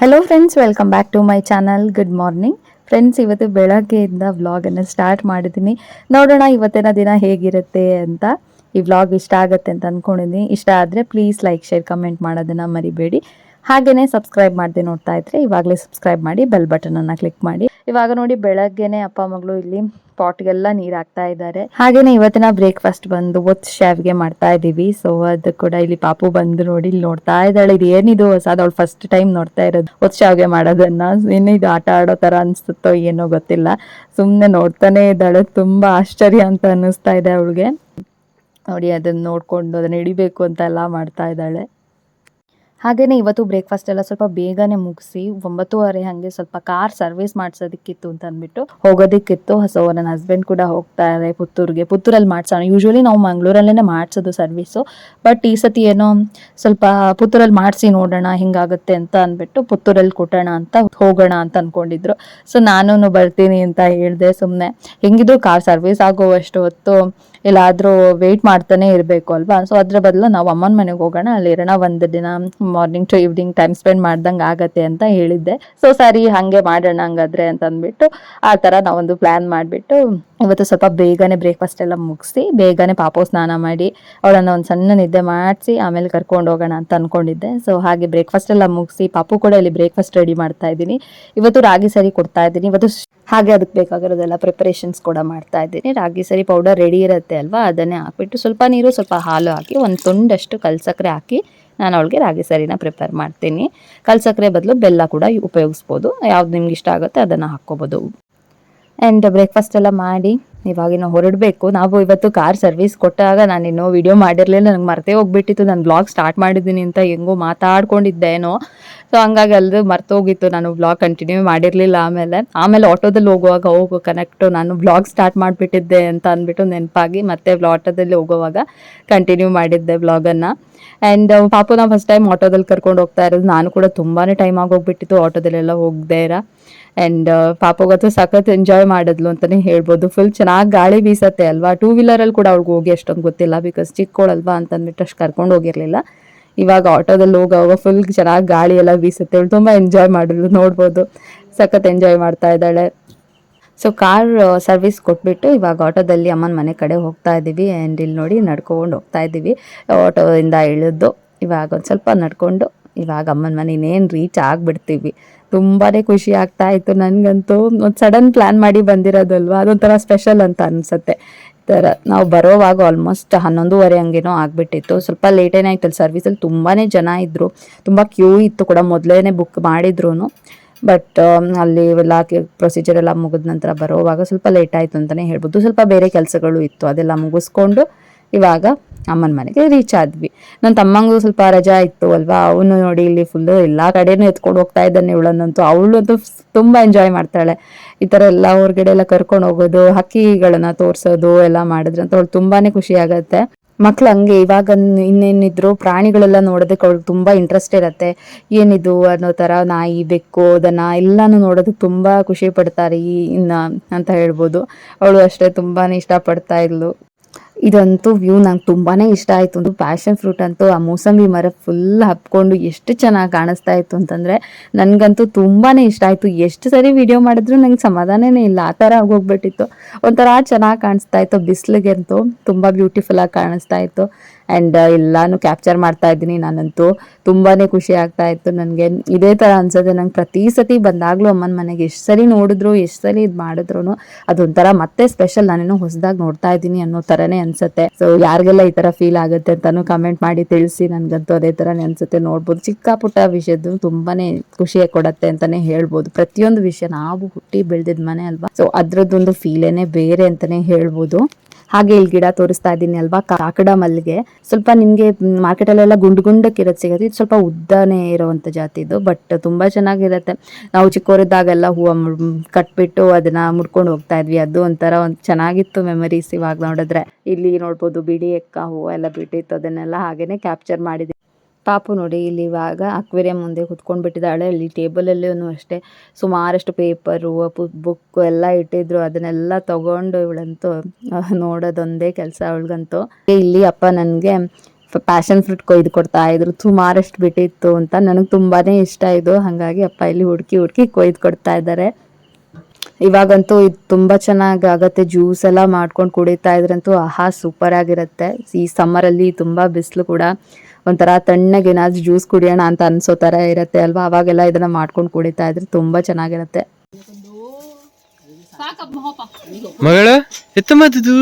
Hello friends welcome back to my channel good morning friends ಇವತ್ತು ಬೆಳಗ್ಗೆಯಿಂದ ವ್ಲಾಗನ್ನು start ಮಾಡಿದ್ದೀನಿ ನೋಡೋಣ ಇವತ್ತಿನ ದಿನ ಹೇಗಿರುತ್ತೆ ಅಂತ. ಈ ವ್ಲಾಗ್ ಇಷ್ಟ ಆಗುತ್ತೆ ಅಂತ ಅಂದ್ಕೊಂಡಿದ್ದೀನಿ ಇಷ್ಟ ಆದರೆ ಪ್ಲೀಸ್ ಲೈಕ್ ಶೇರ್ ಕಮೆಂಟ್ ಮಾಡೋದನ್ನು ಮರಿಬೇಡಿ. ಹಾಗೆಯೇ ಸಬ್ಸ್ಕ್ರೈಬ್ ಮಾಡದೆ ನೋಡ್ತಾ ಇದ್ರೆ ಇವಾಗಲೇ ಸಬ್ಸ್ಕ್ರೈಬ್ ಮಾಡಿ ಬೆಲ್ ಬಟನನ್ನು ಕ್ಲಿಕ್ ಮಾಡಿ. ಇವಾಗ ನೋಡಿ ಬೆಳಗ್ಗೆನೆ ಅಪ್ಪ, ಮಗಳು ಇಲ್ಲಿ ಪಾಟ್ಗೆಲ್ಲ ನೀರು ಹಾಕ್ತಾ ಇದ್ದಾರೆ. ಹಾಗೇನೆ ಇವತ್ತಿನ ಬ್ರೇಕ್ಫಾಸ್ಟ್ ಬಂದು ಒತ್ ಶಾವ್ಗೆ ಮಾಡ್ತಾ ಇದೀವಿ ಸೊ ಅದು ಕೂಡ ಇಲ್ಲಿ ಪಾಪು ಬಂದು ನೋಡಿ ಇಲ್ಲಿ ನೋಡ್ತಾ ಇದ್ದಾಳೆ. ಇದು ಏನಿದು? ಹೊಸ ಅವಳು ಫಸ್ಟ್ ಟೈಮ್ ನೋಡ್ತಾ ಇರೋದು. ಒತ್ ಶಾವ್ಗೆ ಮಾಡೋದನ್ನ. ಏನು ಇದು ಆಟ ಆಡೋ ತರ ಅನ್ಸುತ್ತೋ ಏನೋ ಗೊತ್ತಿಲ್ಲ. ಸುಮ್ಮನೆ ನೋಡ್ತಾನೆ ಇದ್ದಾಳೆ. ತುಂಬಾ ಆಶ್ಚರ್ಯ ಅಂತ ಅನ್ನಿಸ್ತಾ ಇದೆ ಅವಳಿಗೆ. ನೋಡಿ, ಅದನ್ನ ನೋಡ್ಕೊಂಡು ಅದನ್ನ ಹಿಡಿಬೇಕು ಅಂತ ಎಲ್ಲ ಮಾಡ್ತಾ ಇದ್ದಾಳೆ. ಹಾಗೇನೆ ಇವತ್ತು ಬ್ರೇಕ್ಫಾಸ್ಟ್ ಎಲ್ಲ ಸ್ವಲ್ಪ ಬೇಗನೆ ಮುಗಿಸಿ ಒಂಬತ್ತುವರೆ ಹಾಗೆ ಸ್ವಲ್ಪ ಕಾರ್ ಸರ್ವಿಸ್ ಮಾಡಿಸೋದಕ್ಕಿತ್ತು ಅಂತ ಅಂದ್ಬಿಟ್ಟು ಹೋಗೋದಕ್ಕಿತ್ತು. ಸೊ ನನ್ನ ಹಸ್ಬೆಂಡ್ ಕೂಡ ಹೋಗ್ತಾರೆ ಪುತ್ತೂರಿಗೆ. ಪುತ್ತೂರಲ್ಲಿ ಮಾಡ್ಸೋಣ. ಯೂಶ್ವಲಿ ನಾವು ಮಂಗಳೂರಲ್ಲೇ ಮಾಡಿಸೋದು ಸರ್ವಿಸು ಬಟ್ ಈ ಸತಿ ಏನೋ ಸ್ವಲ್ಪ ಪುತ್ತೂರಲ್ಲಿ ಮಾಡಿಸಿ ನೋಡೋಣ, ಹಿಂಗಾಗುತ್ತೆ ಅಂತ ಅಂದ್ಬಿಟ್ಟು ಪುತ್ತೂರಲ್ಲಿ ಕೊಟ್ಟೋಣ ಅಂತ ಹೋಗೋಣ ಅಂತ ಅನ್ಕೊಂಡಿದ್ರು. ಸೊ ನಾನು ಬರ್ತೀನಿ ಅಂತ ಹೇಳಿದೆ ಸುಮ್ಮನೆ ಹೆಂಗಿದ್ರು ಕಾರ್ ಸರ್ವಿಸ್ ಆಗೋವಷ್ಟು ಹೊತ್ತು ಎಲ್ಲಾದರೂ ವೆಯ್ಟ್ ಮಾಡ್ತಾನೆ ಇರಬೇಕು ಅಲ್ವಾ? ಸೊ ಅದ್ರ ಬದಲು ನಾವು ಅಮ್ಮನ ಮನೆಗೆ ಹೋಗೋಣ. ಅಲ್ಲಿ ಇರೋಣ ಒಂದು ದಿನ morning to evening time spend ಮಾಡ್ದಂಗೆ ಆಗತ್ತೆ ಅಂತ ಹೇಳಿದ್ದೆ. ಸೊ ಸರಿ, ಹಾಗೆ ಮಾಡೋಣ ಹಂಗಾದ್ರೆ ಅಂತ ಅಂದ್ಬಿಟ್ಟು ಆ ಥರ ನಾವೊಂದು ಪ್ಲ್ಯಾನ್ ಮಾಡಿಬಿಟ್ಟು ಇವತ್ತು ಸ್ವಲ್ಪ ಬೇಗನೆ ಬ್ರೇಕ್ಫಾಸ್ಟ್ ಎಲ್ಲ ಮುಗಿಸಿ, ಬೇಗನೆ ಪಾಪು ಸ್ನಾನ ಮಾಡಿ, ಅವಳನ್ನ ಒಂದು ಸಣ್ಣ ನಿದ್ದೆ ಮಾಡಿಸಿ, ಆಮೇಲೆ ಕರ್ಕೊಂಡು ಹೋಗೋಣ ಅಂತ ಅನ್ಕೊಂಡಿದ್ದೆ. ಸೊ ಹಾಗೆ ಬ್ರೇಕ್ಫಾಸ್ಟ್ ಎಲ್ಲ ಮುಗಿಸಿ, ಪಾಪು ಕೂಡ ಇಲ್ಲಿ ಬ್ರೇಕ್ಫಾಸ್ಟ್ ರೆಡಿ ಮಾಡ್ತಾ ಇದ್ದೀನಿ. ಇವತ್ತು ರಾಗಿ ಸರಿ ಕೊಡ್ತಾ ಇದ್ದೀನಿ. ಇವತ್ತು ಹಾಗೆ ಅದಕ್ಕೆ ಬೇಕಾಗಿರೋದೆಲ್ಲ ಪ್ರಿಪರೇಷನ್ಸ್ ಕೂಡ ಮಾಡ್ತಾ ಇದ್ದೀನಿ. ರಾಗಿ ಸರಿ ಪೌಡರ್ ರೆಡಿ ಇರುತ್ತೆ. ಅಲ್ವಾ? ಅದನ್ನೇ ಹಾಕ್ಬಿಟ್ಟು ಸ್ವಲ್ಪ ನೀರು, ಸ್ವಲ್ಪ ಹಾಲು ಹಾಕಿ ಒಂದು ತುಂಡಷ್ಟು ಕಲ್ಸಕ್ಕರೆ ಹಾಕಿ ನಾನು ಅವಳಿಗೆ ರಾಗಿ ಸರಿನ ಪ್ರಿಪೇರ್ ಮಾಡ್ತೀನಿ. ಕಲ್ಸಕ್ಕರೆ ಬದಲು ಬೆಲ್ಲ ಕೂಡ ಉಪಯೋಗಿಸ್ಬೋದು. ಯಾವ್ದು ನಿಮ್ಗೆ ಇಷ್ಟ ಆಗುತ್ತೆ ಅದನ್ನು ಹಾಕ್ಕೋಬೋದು. ಆ್ಯಂಡ್ ಬ್ರೇಕ್ಫಾಸ್ಟ್ ಎಲ್ಲ ಮಾಡಿ ಇವಾಗಿನ ಹೊರಡಬೇಕು. ನಾವು ಇವತ್ತು ಕಾರ್ ಸರ್ವಿಸ್ ಕೊಟ್ಟಾಗ ನಾನು ಇನ್ನೂ ವಿಡಿಯೋ ಮಾಡಿರಲಿಲ್ಲ ನನಗೆ ಮರ್ತೇ ಹೋಗ್ಬಿಟ್ಟಿತ್ತು. ನಾನು ಬ್ಲಾಗ್ ಸ್ಟಾರ್ಟ್ ಮಾಡಿದ್ದೀನಿ ಅಂತ ಹೆಂಗೋ ಮಾತಾಡ್ಕೊಂಡಿದ್ದೇನೋ. ಸೊ ಹಂಗಾಗಿ ಅಲ್ಲದೆ ಮರ್ತೋಗಿತ್ತು. ನಾನು ಬ್ಲಾಗ್ ಕಂಟಿನ್ಯೂ ಮಾಡಿರಲಿಲ್ಲ ಆಮೇಲೆ. ಆಮೇಲೆ ಆಟೋದಲ್ಲಿ ಹೋಗುವಾಗ, ಹೋಗು ಕನೆಕ್ಟು ನಾನು ಬ್ಲಾಗ್ ಸ್ಟಾರ್ಟ್ ಮಾಡಿಬಿಟ್ಟಿದ್ದೆ ಅಂತ ಅಂದ್ಬಿಟ್ಟು ನೆನಪಾಗಿ ಮತ್ತೆ ಆಟೋದಲ್ಲಿ ಹೋಗುವಾಗ ಕಂಟಿನ್ಯೂ ಮಾಡಿದ್ದೆ ಬ್ಲಾಗನ್ನು ಆ್ಯಂಡ್ ಪಾಪು ನಾವು ಫಸ್ಟ್ ಟೈಮ್ ಆಟೋದಲ್ಲಿ ಕರ್ಕೊಂಡು ಹೋಗ್ತಾ ಇರೋದು. ನಾನು ಕೂಡ ತುಂಬಾ ಟೈಮ್ ಆಗೋಗ್ಬಿಟ್ಟಿತ್ತು ಆಟೋದಲ್ಲೆಲ್ಲ ಹೋಗದೇ ಇರ. ಆ್ಯಂಡ್ ಪಾಪಗತ್ತು ಸಖತ್ ಎಂಜಾಯ್ ಮಾಡಿದ್ಲು ಅಂತಲೇ ಹೇಳ್ಬೋದು. ಫುಲ್ ಚೆನ್ನಾಗಿ ಗಾಳಿ ಬೀಸತ್ತೆ ಅಲ್ವಾ? ಟೂ ವೀಲರಲ್ಲಿ ಕೂಡ ಅವ್ಳಿಗೆ ಹೋಗಿ ಅಷ್ಟೊಂದು ಗೊತ್ತಿಲ್ಲ ಬಿಕಾಸ್ ಚಿಕ್ಕೋಳಲ್ವಾ ಅಂತಂದ್ಬಿಟ್ಟು ಅಷ್ಟು ಕರ್ಕೊಂಡು ಹೋಗಿರಲಿಲ್ಲ. ಇವಾಗ ಆಟೋದಲ್ಲಿ ಹೋಗೋವಾಗ ಫುಲ್ ಚೆನ್ನಾಗಿ ಗಾಳಿ ಎಲ್ಲ ಬೀಸುತ್ತೆ. ಅವಳು ತುಂಬ ಎಂಜಾಯ್ ಮಾಡಿದ್ಲು, ನೋಡ್ಬೋದು. ಸಖತ್ ಎಂಜಾಯ್ ಮಾಡ್ತಾ ಇದ್ದಾಳೆ. ಸೊ ಕಾರ್ ಸರ್ವಿಸ್ ಕೊಟ್ಬಿಟ್ಟು ಇವಾಗ ಆಟೋದಲ್ಲಿ ಅಮ್ಮನ ಮನೆ ಕಡೆ ಹೋಗ್ತಾ ಇದ್ದೀವಿ. ಆ್ಯಂಡ್ ಇಲ್ಲಿ ನೋಡಿ ನಡ್ಕೊಂಡು ಹೋಗ್ತಾ ಇದ್ದೀವಿ. ಆಟೋದಿಂದ ಇಳಿದು ಇವಾಗ ಒಂದು ಸ್ವಲ್ಪ ನಡ್ಕೊಂಡು ಇವಾಗ ಅಮ್ಮನ ಮನೆ ಇನ್ನೇನು ರೀಚ್ ಆಗಿಬಿಡ್ತೀವಿ. ತುಂಬಾ ಖುಷಿ ಆಗ್ತಾ ಇತ್ತು ನನಗಂತೂ. ಒಂದು ಸಡನ್ ಪ್ಲ್ಯಾನ್ ಮಾಡಿ ಬಂದಿರೋದಲ್ವಾ? ಅದೊಂಥರ ಸ್ಪೆಷಲ್ ಅಂತ ಅನಿಸುತ್ತೆ. ಥರ ನಾವು ಬರೋವಾಗ ಆಲ್ಮೋಸ್ಟ್ ಹನ್ನೊಂದುವರೆ ಹಂಗೇನೋ ಆಗಿಬಿಟ್ಟಿತ್ತು. ಸ್ವಲ್ಪ ಲೇಟೇನೇ ಅಲ್ಲಿ ಸರ್ವಿಸಲ್ಲಿ ತುಂಬಾ ಜನ ಇದ್ದರು ತುಂಬ ಕ್ಯೂ ಇತ್ತು ಕೂಡ. ಮೊದಲೇ ಬುಕ್ ಮಾಡಿದ್ರು ಬಟ್ ಅಲ್ಲಿ ಎಲ್ಲ ಪ್ರೊಸೀಜರ್ ಎಲ್ಲ ಮುಗಿದ ನಂತರ ಬರೋವಾಗ ಸ್ವಲ್ಪ ಲೇಟ್ ಆಯಿತು ಅಂತಲೇ ಹೇಳ್ಬೋದು. ಸ್ವಲ್ಪ ಬೇರೆ ಕೆಲಸಗಳು ಇತ್ತು. ಅದೆಲ್ಲ ಮುಗಿಸ್ಕೊಂಡು ಇವಾಗ ಅಮ್ಮನ ಮನೆಗೆ. ರೀಚ್ ಆದ್ವಿ ನನ್ನ ತಮ್ಮಂಗೂ ಸ್ವಲ್ಪ ರಜಾ ಇತ್ತು ಅಲ್ವಾ? ಅವನು ನೋಡಿ ಇಲ್ಲಿ ಫುಲ್ಲು ಎಲ್ಲ ಕಡೆನೂ ಎತ್ಕೊಂಡು ಹೋಗ್ತಾ ಇದ್ದಾನೆ ಇವಳನ್ನಂತೂ. ಅವಳಂತೂ ತುಂಬ ಎಂಜಾಯ್ ಮಾಡ್ತಾಳೆ. ಈ ಥರ ಎಲ್ಲ ಹೊರಗಡೆ ಎಲ್ಲ ಕರ್ಕೊಂಡು ಹೋಗೋದು, ಹಕ್ಕಿಗಳನ್ನ ತೋರಿಸೋದು, ಎಲ್ಲ ಮಾಡಿದ್ರೆ ಅಂತ ಅವಳು ತುಂಬಾ ಖುಷಿ ಆಗುತ್ತೆ. ಮಕ್ಳು ಹಂಗೆ ಇವಾಗ ಇನ್ನೇನಿದ್ರು ಪ್ರಾಣಿಗಳೆಲ್ಲ ನೋಡೋದಕ್ಕೆ ಅವ್ಳಿಗೆ ತುಂಬ ಇಂಟ್ರೆಸ್ಟ್ ಇರತ್ತೆ. ಏನಿದು ಅನ್ನೋ ಥರ ನಾಯಿ, ಬೆಕ್ಕು, ದನ ಎಲ್ಲಾನು ನೋಡೋದಕ್ಕೆ ತುಂಬ ಖುಷಿ ಪಡ್ತಾರೆ ಈ ಇನ್ನ ಅಂತ ಹೇಳ್ಬೋದು. ಅವಳು ಅಷ್ಟೇ ತುಂಬಾ ಇಷ್ಟಪಡ್ತಾ ಇದ್ಲು. ಇದಂತೂ ವ್ಯೂ ನಂಗೆ ತುಂಬಾ ಇಷ್ಟ ಆಯಿತು. ಒಂದು ಪ್ಯಾಷನ್ ಫ್ರೂಟ್ ಅಂತೂ ಆ ಮೂಸಂಬಿ ಮರ ಫುಲ್ ಹಬ್ಕೊಂಡು ಎಷ್ಟು ಚೆನ್ನಾಗಿ ಕಾಣಿಸ್ತಾ ಇತ್ತು ಅಂತಂದರೆ ನನಗಂತೂ ತುಂಬಾ ಇಷ್ಟ ಆಯಿತು. ಎಷ್ಟು ಸರಿ ವಿಡಿಯೋ ಮಾಡಿದ್ರು ನಂಗೆ ಸಮಾಧಾನನೇ ಇಲ್ಲ. ಆ ಥರ ಆಗೋಗ್ಬಿಟ್ಟಿತ್ತು. ಒಂಥರ ಚೆನ್ನಾಗಿ ಕಾಣಿಸ್ತಾ ಇತ್ತು. ಬಿಸಿಲಿಗೆ ಅಂತೂ ತುಂಬ ಬ್ಯೂಟಿಫುಲ್ಲಾಗಿ ಕಾಣಿಸ್ತಾ ಇತ್ತು. ಆ್ಯಂಡ್ ಎಲ್ಲಾನು ಕ್ಯಾಪ್ಚರ್ ಮಾಡ್ತಾ ಇದ್ದೀನಿ ನಾನಂತೂ. ತುಂಬಾ ಖುಷಿ ಆಗ್ತಾ ಇತ್ತು ನನಗೆ. ಇದೇ ಥರ ಅನ್ಸುತ್ತೆ ನಂಗೆ ಪ್ರತಿ ಸತಿ ಬಂದಾಗಲೂ ಅಮ್ಮನ ಮನೆಗೆ ಎಷ್ಟು ಸರಿ ನೋಡಿದ್ರು, ಎಷ್ಟು ಸರಿ ಇದು ಮಾಡಿದ್ರು ಅದೊಂಥರ ಮತ್ತೆ ಸ್ಪೆಷಲ್ ನಾನೇನು ಹೊಸದಾಗಿ ನೋಡ್ತಾ ಇದ್ದೀನಿ ಅನ್ನೋ ಥರನೇ ಅನ್ಸುತ್ತೆ. ಸೊ ಯಾರಿಗೆಲ್ಲ ಈ ಥರ ಫೀಲ್ ಆಗುತ್ತೆ ಅಂತಾನು ಕಮೆಂಟ್ ಮಾಡಿ ತಿಳಿಸಿ. ನನಗಂತೂ ಅದೇ ಥರನೇ ಅನ್ಸುತ್ತೆ ನೋಡ್ಬೋದು. ಚಿಕ್ಕ ಪುಟ್ಟ ವಿಷಯದ್ದು ತುಂಬಾನೇ ಖುಷಿ ಕೊಡತ್ತೆ ಅಂತಾನೆ ಹೇಳ್ಬೋದು. ಪ್ರತಿಯೊಂದು ವಿಷಯ ನಾವು ಹುಟ್ಟಿ ಬೆಳೆದಿದ್ ಮನೆ ಅಲ್ವಾ? ಸೊ ಅದರದ್ದೊಂದು ಫೀಲೇನೆ ಬೇರೆ ಅಂತಾನೆ ಹೇಳ್ಬೋದು. ಹಾಗೆ ಇಲ್ಲಿ ಗಿಡ ತೋರಿಸ್ತಾ ಇದ್ದೀನಿ ಅಲ್ವಾ? ಕಾಕಡ ಮಲ್ಲಿಗೆ. ಸ್ವಲ್ಪ ನಿಮಗೆ ಗುಂಡ್ ಗುಂಡು ಗುಂಡಕ್ಕಿರೋದು ಸಿಗುತ್ತೆ. ಇದು ಸ್ವಲ್ಪ ಉದ್ದನೇ ಇರುವಂತ ಜಾತಿ ಇದು ಬಟ್ ತುಂಬಾ ಚೆನ್ನಾಗಿರುತ್ತೆ. ನಾವು ಚಿಕ್ಕವರಿದ್ದಾಗೆಲ್ಲ ಹೂವ ಕಟ್ಬಿಟ್ಟು ಅದನ್ನ ಮುಡ್ಕೊಂಡು ಹೋಗ್ತಾ ಇದ್ವಿ. ಅದು ಒಂಥರ ಒಂದು ಚೆನ್ನಾಗಿತ್ತು ಮೆಮರೀಸ್ ಇವಾಗ ನೋಡಿದ್ರೆ. ಇಲ್ಲಿ ನೋಡ್ಬೋದು ಬಿಡಿ ಎಕ್ಕ ಹೂವ ಎಲ್ಲ ಬಿಟ್ಟಿತ್ತು. ಅದನ್ನೆಲ್ಲ ಹಾಗೇನೆ ಕ್ಯಾಪ್ಚರ್ ಮಾಡಿದ್ವಿ. ಪಾಪು ನೋಡಿ ಇಲ್ಲಿ ಇವಾಗ ಅಕ್ವೇರಿಯಂ ಮುಂದೆ ಕುತ್ಕೊಂಡು ಬಿಟ್ಟಿದ್ದಾಳೆ. ಇಲ್ಲಿ ಟೇಬಲಲ್ಲೂ ಅಷ್ಟೇ ಸುಮಾರಷ್ಟು ಪೇಪರು ಬುಕ್ ಎಲ್ಲ ಇಟ್ಟಿದ್ರು. ಅದನ್ನೆಲ್ಲ ತಗೊಂಡು ಇವಳಂತೂ ನೋಡೋದೊಂದೇ ಕೆಲಸ ಅವಳಿಗಂತೂ. ಇಲ್ಲಿ ಅಪ್ಪ ನನಗೆ ಪ್ಯಾಷನ್ ಫ್ರೂಟ್ ಕೊಯ್ದು ಕೊಡ್ತಾ ಇದ್ರು. ಸುಮಾರಷ್ಟು ಬಿಟ್ಟಿತ್ತು ಅಂತ ನನಗೆ ತುಂಬಾನೇ ಇಷ್ಟ ಇದು. ಹಾಗಾಗಿ ಅಪ್ಪ ಇಲ್ಲಿ ಹುಡುಕಿ ಹುಡುಕಿ ಕೊಯ್ದು ಕೊಡ್ತಾ ಇದ್ದಾರೆ. ಇವಾಗಂತೂ ಇದು ತುಂಬ ಚೆನ್ನಾಗಿ ಆಗತ್ತೆ. ಜ್ಯೂಸ್ ಎಲ್ಲ ಮಾಡ್ಕೊಂಡು ಕುಡಿತಾ ಇದ್ರಂತೂ ಆಹಾ ಸೂಪರ್ ಆಗಿರುತ್ತೆ. ಈ ಸಮ್ಮರಲ್ಲಿ ತುಂಬ ಬಿಸಿಲು ಕೂಡ ಒಂಥರ ತಣ್ಣಗೆ ಏನಾದ್ರು ಜ್ಯೂಸ್ ಕುಡಿಯೋಣ ಅಂತ ಅನ್ಸೋ ಥರ ಇರುತ್ತೆ ಅಲ್ವಾ? ಅವಾಗೆಲ್ಲ ಇದನ್ನ ಮಾಡ್ಕೊಂಡು ಕುಡಿತಾ ಇದ್ರೆ ತುಂಬ ಚೆನ್ನಾಗಿರುತ್ತೆ. ಮಗಳ ಎತ್ತ ಮಾತದು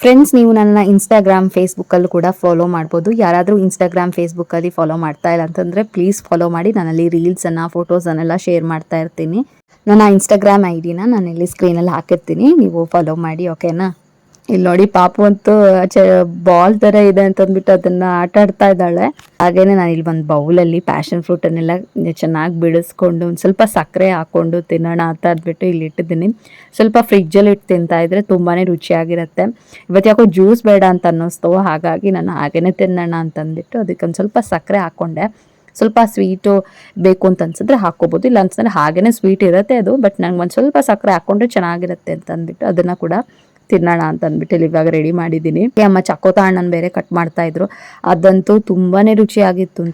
ಫ್ರೆಂಡ್ಸ್ ನೀವು ನನ್ನ ಇನ್ಸ್ಟಾಗ್ರಾಮ್ ಫೇಸ್ಬುಕ್ಕಲ್ಲೂ ಕೂಡ ಫಾಲೋ ಮಾಡ್ಬೋದು. ಯಾರಾದರೂ ಇನ್ಸ್ಟಾಗ್ರಾಮ್ ಫೇಸ್ಬುಕ್ಕಲ್ಲಿ ಫಾಲೋ ಮಾಡ್ತಾ ಇಲ್ಲ ಅಂತಂದರೆ ಪ್ಲೀಸ್ ಫಾಲೋ ಮಾಡಿ. ನಾನಲ್ಲಿ ರೀಲ್ಸನ್ನು ಫೋಟೋಸನ್ನೆಲ್ಲ ಶೇರ್ ಮಾಡ್ತಾ ಇರ್ತೀನಿ. ನನ್ನ ಇನ್ಸ್ಟಾಗ್ರಾಮ್ ಐ ಡಿನ ನಾನು ಇಲ್ಲಿ ಸ್ಕ್ರೀನಲ್ಲಿ ಹಾಕಿರ್ತೀನಿ. ನೀವು ಫಾಲೋ ಮಾಡಿ ಓಕೆನಾ ಇಲ್ಲಿ ನೋಡಿ ಪಾಪು ಅಂತೂ ಬಾಲ್ ತರ ಇದೆ ಅಂತ ಅಂದ್ಬಿಟ್ಟು ಅದನ್ನ ಆಟ ಆಡ್ತಾ ಇದ್ದಾಳೆ. ಹಾಗೇನೆ ನಾನು ಇಲ್ಲಿ ಒಂದು ಬೌಲಲ್ಲಿ ಪ್ಯಾಷನ್ ಫ್ರೂಟ್ ಅನ್ನೆಲ್ಲ ಚೆನ್ನಾಗಿ ಬಿಡಿಸ್ಕೊಂಡು ಒಂದು ಸ್ವಲ್ಪ ಸಕ್ಕರೆ ಹಾಕೊಂಡು ತಿನ್ನೋಣ ಅಂತ ಅಂದ್ಬಿಟ್ಟು ಇಲ್ಲಿ ಇಟ್ಟಿದ್ದೀನಿ. ಸ್ವಲ್ಪ ಫ್ರಿಜ್ಜಲ್ಲಿ ಇಟ್ಟು ತಿಂತಾ ಇದ್ರೆ ತುಂಬಾನೇ ರುಚಿಯಾಗಿರುತ್ತೆ. ಇವತ್ತು ಯಾಕೋ ಜ್ಯೂಸ್ ಬೇಡ ಅಂತ ಅನ್ನಿಸ್ತು, ಹಾಗಾಗಿ ನಾನು ಹಾಗೇನೆ ತಿನ್ನೋಣ ಅಂತ ಅಂದ್ಬಿಟ್ಟು ಅದಕ್ಕೆ ಸ್ವಲ್ಪ ಸಕ್ಕರೆ ಹಾಕೊಂಡೆ. ಸ್ವಲ್ಪ ಸ್ವೀಟು ಬೇಕು ಅಂತ ಅನ್ಸಿದ್ರೆ ಹಾಕೋಬಹುದು ಇಲ್ಲ ಅಂತಂದ್ರೆ ಹಾಗೇನೆ ಸ್ವೀಟ್ ಇರುತ್ತೆ ಅದು ಬಟ್ ನಂಗೆ ಒಂದು ಸ್ವಲ್ಪ ಸಕ್ಕರೆ ಹಾಕೊಂಡ್ರೆ ಚೆನ್ನಾಗಿರುತ್ತೆ ಅಂತ ಅಂದ್ಬಿಟ್ಟು ಅದನ್ನ ಕೂಡ ತಿನ್ನೋಣ ಅಂತ ಅಂದ್ಬಿಟ್ಟು ಇವಾಗ ರೆಡಿ ಮಾಡಿದ್ದೀನಿ. ಅಮ್ಮ ಚಕೋತ ಹಣ್ಣನ್ನು ಬೇರೆ ಕಟ್ ಮಾಡ್ತಾ ಇದ್ರು. ಅದಂತೂ ತುಂಬಾನೇ ರುಚಿಯಾಗಿತ್ತು.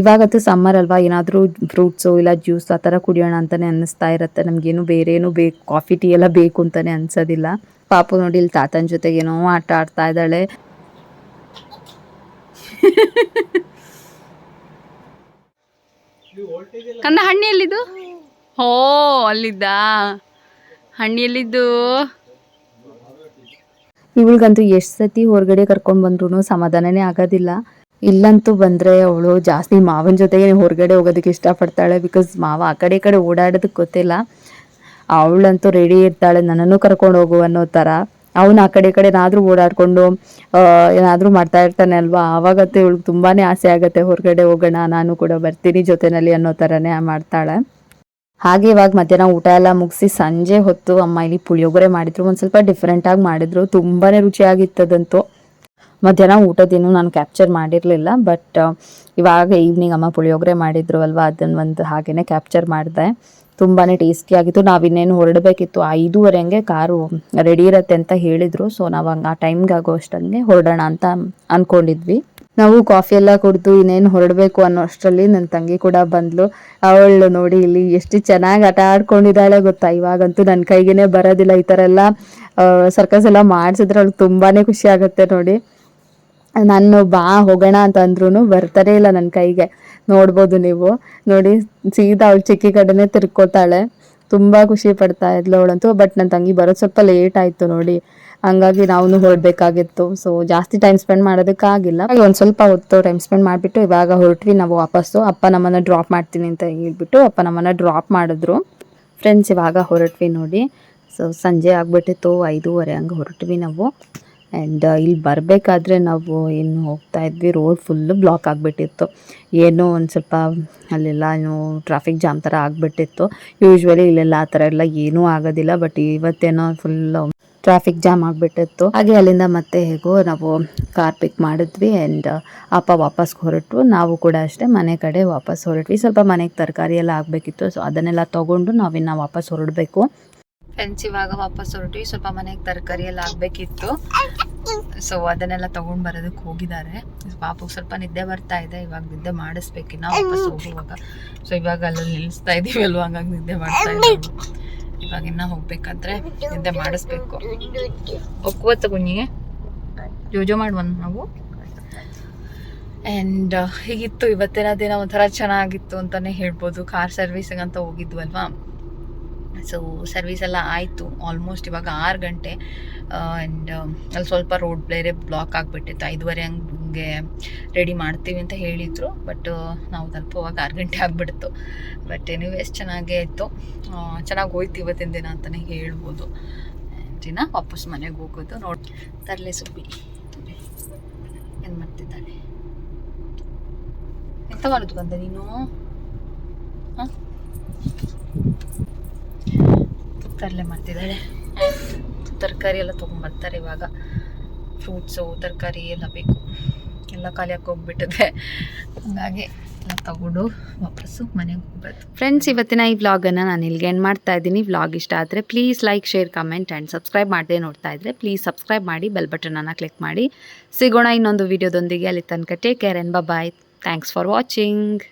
ಇವಾಗಂತೂ ಸಮ್ಮರ್ ಅಲ್ವಾ? ಏನಾದರೂ ಫ್ರೂಟ್ಸು ಇಲ್ಲ ಜ್ಯೂಸ್ ಆ ಥರ ಕುಡಿಯೋಣ ಅಂತಲೇ ಅನ್ನಿಸ್ತಾ ಇರುತ್ತೆ. ನಮಗೇನು ಬೇರೆ ಏನು ಬೇಕು? ಕಾಫಿ ಟೀ ಎಲ್ಲ ಬೇಕು ಅಂತಲೇ ಅನ್ಸೋದಿಲ್ಲ. ಪಾಪು ನೋಡಿ ಇಲ್ಲಿ ತಾತನ ಜೊತೆಗೆ ಆಟ ಆಡ್ತಾ ಇದ್ದಾಳೆ. ಕಂದ ಹಣ್ಣಿ ಎಲ್ಲಿದ್ದು ಹೋ, ಅಲ್ಲಿದ್ದ? ಹಣ್ಣಿ ಎಲ್ಲಿದ್ದು ಇವಳಿಗಂತೂ ಎಷ್ಟು ಸತಿ ಹೊರಗಡೆ ಕರ್ಕೊಂಡು ಬಂದ್ರು ಸಮಾಧಾನನೇ ಆಗೋದಿಲ್ಲ. ಇಲ್ಲಂತೂ ಬಂದ್ರೆ ಅವಳು ಜಾಸ್ತಿ ಮಾವನ ಜೊತೆಗೆ ಹೊರಗಡೆ ಹೋಗೋದಕ್ಕೆ ಇಷ್ಟಪಡ್ತಾಳೆ ಬಿಕಾಸ್ ಮಾವ ಆ ಕಡೆ ಕಡೆ ಓಡಾಡೋದಕ್ಕೆ ಗೊತ್ತಿಲ್ಲ. ಅವಳಂತೂ ರೆಡಿ ಇರ್ತಾಳೆ, ನನ್ನನ್ನು ಕರ್ಕೊಂಡು ಹೋಗು ಅನ್ನೋ ಥರ. ಅವನು ಆ ಕಡೆ ಈ ಕಡೆ ಏನಾದರೂ ಓಡಾಡಿಕೊಂಡು ಏನಾದರೂ ಮಾಡ್ತಾ ಇರ್ತಾನೆ ಅಲ್ವಾ? ಆವಾಗಂತೂ ಇವಳಿಗೆ ತುಂಬಾನೇ ಆಸೆ ಆಗುತ್ತೆ, ಹೊರಗಡೆ ಹೋಗೋಣ, ನಾನು ಕೂಡ ಬರ್ತೀನಿ ಜೊತೆನಲ್ಲಿ ಅನ್ನೋ ಥರನೇ ಮಾಡ್ತಾಳೆ. ಹಾಗೆ ಇವಾಗ ಮಧ್ಯಾಹ್ನ ಊಟ ಎಲ್ಲ ಮುಗಿಸಿ ಸಂಜೆ ಹೊತ್ತು ಅಮ್ಮ ಇಲ್ಲಿ ಪುಳಿಯೋಗರೆ ಮಾಡಿದ್ರು. ಒಂದು ಸ್ವಲ್ಪ ಡಿಫ್ರೆಂಟ್ ಆಗಿ ಮಾಡಿದ್ರು. ತುಂಬಾ ರುಚಿಯಾಗಿತ್ತದಂತೂ. ಮಧ್ಯಾಹ್ನ ಊಟದೇನು ನಾನು ಕ್ಯಾಪ್ಚರ್ ಮಾಡಿರಲಿಲ್ಲ ಬಟ್ ಇವಾಗ ಈವ್ನಿಂಗ್ ಅಮ್ಮ ಪುಳಿಯೋಗರೆ ಮಾಡಿದ್ರು ಅಲ್ವಾ ಅದನ್ನು ಒಂದು ಹಾಗೇನೆ ಕ್ಯಾಪ್ಚರ್ ಮಾಡಿದೆ. ತುಂಬಾ ಟೇಸ್ಟಿಯಾಗಿತ್ತು ನಾವು ಇನ್ನೇನು ಹೊರಡಬೇಕಿತ್ತು ಐದೂವರೆ ಹಂಗೆ ಕಾರು ರೆಡಿ ಇರತ್ತೆ ಅಂತ ಹೇಳಿದ್ರು. ಸೊ ನಾವು ಹಂಗೆ ಆ ಟೈಮ್ಗೆ ಆಗೋ ಅಷ್ಟಂಗೆ ಹೊರಡೋಣ ಅಂತ ಅನ್ಕೊಂಡಿದ್ವಿ. ನಾವು ಕಾಫಿ ಎಲ್ಲ ಕುಡಿದು ಇನ್ನೇನು ಹೊರಡಬೇಕು ಅನ್ನೋ ಅಷ್ಟರಲ್ಲಿ ನನ್ನ ತಂಗಿ ಕೂಡ ಬಂದ್ಲು. ಅವಳು ನೋಡಿ ಇಲ್ಲಿ ಎಷ್ಟು ಚೆನ್ನಾಗಿ ಆಟ ಆಡ್ಕೊಂಡಿದ್ದಾಳೆ ಗೊತ್ತಾ? ಇವಾಗಂತೂ ನನ್ನ ಕೈಗೇನೆ ಬರೋದಿಲ್ಲ ಈ ಥರ ಎಲ್ಲ ಸರ್ಕಸ್ ಎಲ್ಲ ಮಾಡಿಸಿದ್ರೆ ಅವಳು ತುಂಬಾ ಖುಷಿ ಆಗುತ್ತೆ ನೋಡಿ. ನಾನು ಬಾ, ಹೋಗೋಣ ಅಂತ ಅಂದ್ರೂ ಬರ್ತಾನೆ ಇಲ್ಲ ನನ್ನ ಕೈಗೆ. ನೋಡ್ಬೋದು ನೀವು. ನೋಡಿ, ಸೀದಾ ಅವಳು ಚಿಕ್ಕಿ ಕಡೆನೇ ತಿರ್ಕೋತಾಳೆ. ತುಂಬ ಖುಷಿ ಪಡ್ತಾ ಇದ್ಲು ಅವಳಂತೂ, ಬಟ್ ನನ್ನ ತಂಗಿ ಬರೋದು ಸ್ವಲ್ಪ ಲೇಟ್ ಆಯಿತು ನೋಡಿ. ಹಂಗಾಗಿ ನಾವು ಹೊರಡ್ಬೇಕಾಗಿತ್ತು. ಸೊ ಜಾಸ್ತಿ ಟೈಮ್ ಸ್ಪೆಂಡ್ ಮಾಡೋದಕ್ಕಾಗಿಲ್ಲ. ಒಂದು ಸ್ವಲ್ಪ ಹೊತ್ತು ಟೈಮ್ ಸ್ಪೆಂಡ್ ಮಾಡಿಬಿಟ್ಟು ಇವಾಗ ಹೊರಟ್ವಿ ನಾವು ವಾಪಸ್ಸು. ಅಪ್ಪ ನಮ್ಮನ್ನು ಡ್ರಾಪ್ ಮಾಡ್ತೀನಿ ಅಂತ ಹೇಳ್ಬಿಟ್ಟು ಅಪ್ಪ ನಮ್ಮನ್ನು ಡ್ರಾಪ್ ಮಾಡಿದ್ರು. ಫ್ರೆಂಡ್ಸ್ ಇವಾಗ ಹೊರಟ್ವಿ ನೋಡಿ. ಸೊ ಸಂಜೆ ಆಗಿಬಿಟ್ಟಿತ್ತು. ಐದೂವರೆ ಹಂಗೆ ಹೊರಟ್ವಿ ನಾವು. ಆ್ಯಂಡ್ ಇಲ್ಲಿ ಬರಬೇಕಾದ್ರೆ ನಾವು ಏನು ಹೋಗ್ತಾ ಇದ್ವಿ. ರೋಡ್ ಫುಲ್ಲು ಬ್ಲಾಕ್ ಆಗಿಬಿಟ್ಟಿತ್ತು. ಏನೋ ಒಂದು ಸ್ವಲ್ಪ ಅಲ್ಲೆಲ್ಲ ಏನು ಟ್ರಾಫಿಕ್ ಜಾಮ್ ಥರ ಆಗಿಬಿಟ್ಟಿತ್ತು. ಯೂಶ್ವಲಿ ಇಲ್ಲೆಲ್ಲ ಆ ಥರ ಎಲ್ಲ ಏನೂ ಆಗೋದಿಲ್ಲ. ಬಟ್ ಇವತ್ತೇನೋ ಫುಲ್ಲು ಟ್ರಾಫಿಕ್ ಜಾಮ್ ಆಗಿಬಿಟ್ಟಿತ್ತು. ಹಾಗೆ ಅಲ್ಲಿಂದ ಮತ್ತೆ ಹೇಗೋ ನಾವು ಕಾರ್ ಪಿಕ್ ಮಾಡಿದ್ವಿ ಆ್ಯಂಡ್ ಅಪ್ಪ ವಾಪಸ್ ಹೊರಟು ನಾವು ಕೂಡ ಅಷ್ಟೇ ಮನೆ ಕಡೆ ವಾಪಸ್ ಹೊರಟ್ವಿ. ಸ್ವಲ್ಪ ಮನೆಗೆ ತರಕಾರಿ ಎಲ್ಲ ಆಗಬೇಕಿತ್ತು. ಸೊ ಅದನ್ನೆಲ್ಲ ತೊಗೊಂಡು ನಾವಿನ್ನು ವಾಪಸ್ ಹೊರಡಬೇಕು. ಫ್ರೆಂಡ್ಸ್ ಇವಾಗ ವಾಪಸ್ ಹೊರಟ್ವಿ. ಸ್ವಲ್ಪ ಮನೆಗೆ ತರಕಾರಿ ಎಲ್ಲ ಆಗಬೇಕಿತ್ತು. ಸೊ ಅದನ್ನೆಲ್ಲ ತಗೊಂಡ್ ಬರೋದಕ್ಕೆ ಹೋಗಿದ್ದಾರೆ. ಪಾಪು ಸ್ವಲ್ಪ ನಿದ್ದೆ ಬರ್ತಾ ಇದೆ. ಇವಾಗ ನಿದ್ದೆ ಮಾಡಿಸ್ಬೇಕಿನ್ನ ವಾಪಸ್ ಹೋಗುವಾಗ. ಸೊ ಇವಾಗ ಅಲ್ಲಿ ನಿಲ್ಲಿಸ್ತಾ ಇದೀವಿ ಅಲ್ವಾ? ಹಂಗಾಗಿ ನಿದ್ದೆ ಮಾಡ್ತಾ ಇದ್ದೀವಿ ಇವಾಗ ಇನ್ನ ಹೋಗ್ಬೇಕಾದ್ರೆ ನಿದ್ದೆ ಮಾಡಿಸ್ಬೇಕು. ಒಕ್ಕುವತ್ತ ಕುഞ്ഞിಗೆ ಜೋಜೋ ಮಾಡುವ ನಾವು. ಆ್ಯಂಡ್ ಹೀಗಿತ್ತು ಇವತ್ತಿನ ದಿನ ಒಂಥರ ಚೆನ್ನಾಗಿತ್ತು ಅಂತಲೇ ಹೇಳ್ಬೋದು. ಕಾರ್ ಸರ್ವಿಸಿಗೆ ಅಂತ ಹೋಗಿದ್ವಲ್ವಾ ಸೊ ಸರ್ವಿಸ್ ಎಲ್ಲ ಆಯಿತು. ಆಲ್ಮೋಸ್ಟ್ ಇವಾಗ ಆರು ಗಂಟೆ. ಆ್ಯಂಡ್ ಅಲ್ಲಿ ಸ್ವಲ್ಪ ರೋಡ್ ಬೇರೆ ಬ್ಲಾಕ್ ಆಗಿಬಿಟ್ಟಿತ್ತು. ಐದುವರೆ ಹಂಗೆ ರೆಡಿ ಮಾಡ್ತೀವಿ ಅಂತ ಹೇಳಿದರು ಬಟ್ ನಾವು ತಲುಪುವಾಗ ಆರು ಗಂಟೆ ಆಗಿಬಿಡ್ತು. ಬಟ್ ಎನಿವೇಸ್ ಚೆನ್ನಾಗೇ ಇತ್ತು. ಚೆನ್ನಾಗಿ ಹೋಯ್ತು ಇವತ್ತಿನ ದಿನ ಅಂತಲೇ ಹೇಳ್ಬೋದು. ದಿನ ವಾಪಸ್ ಮನೆಗೆ ಹೋಗೋದು ನೋಡಿ, ತರಲೆ ಸುಬ್ಬಿ. ಏನು ಮಾಡ್ತಿದ್ದಾಳೆ? ಎಂತ ಮಾಡೋದು ಬಂದೆ ನೀನು? ಹಾಂ? ತರಲೆ ಮಾಡ್ತಿದ್ದಾಳೆ. ತರಕಾರಿ ಎಲ್ಲ ತೊಗೊಂಡ್ಬರ್ತಾರೆ ಇವಾಗ. ಫ್ರೂಟ್ಸು ತರಕಾರಿ ಎಲ್ಲ ಬೇಕು. ಎಲ್ಲ ಖಾಲಿಯಾಗಿ ಹೋಗ್ಬಿಟ್ಟಿದೆ. ಹಾಗಾಗಿ ಎಲ್ಲ ತಗೊಂಡು ವಾಪಸ್ಸು ಮನೆಗೆ ಹೋಗ್ಬೋದು ಫ್ರೆಂಡ್ಸ್ ಇವತ್ತಿನ ಈ ವ್ಲಾಗನ್ನು ನಾನು ಇಲ್ಲಿಗೆ ಎಂಡ್ ಮಾಡ್ತಾ ಇದ್ದೀನಿ. ವ್ಲಾಗ್ ಇಷ್ಟ ಆದರೆ please like share comment and subscribe ಮಾಡದೆ ನೋಡ್ತಾ ಇದ್ದರೆ ಪ್ಲೀಸ್ ಸಬ್ಸ್ಕ್ರೈಬ್ ಮಾಡಿ ಬೆಲ್ ಬಟನನ್ನು ಕ್ಲಿಕ್ ಮಾಡಿ. ಸಿಗೋಣ ಇನ್ನೊಂದು ವಿಡಿಯೋದೊಂದಿಗೆ ಅಲ್ಲಿ ತನಕ take care and bye thanks for watching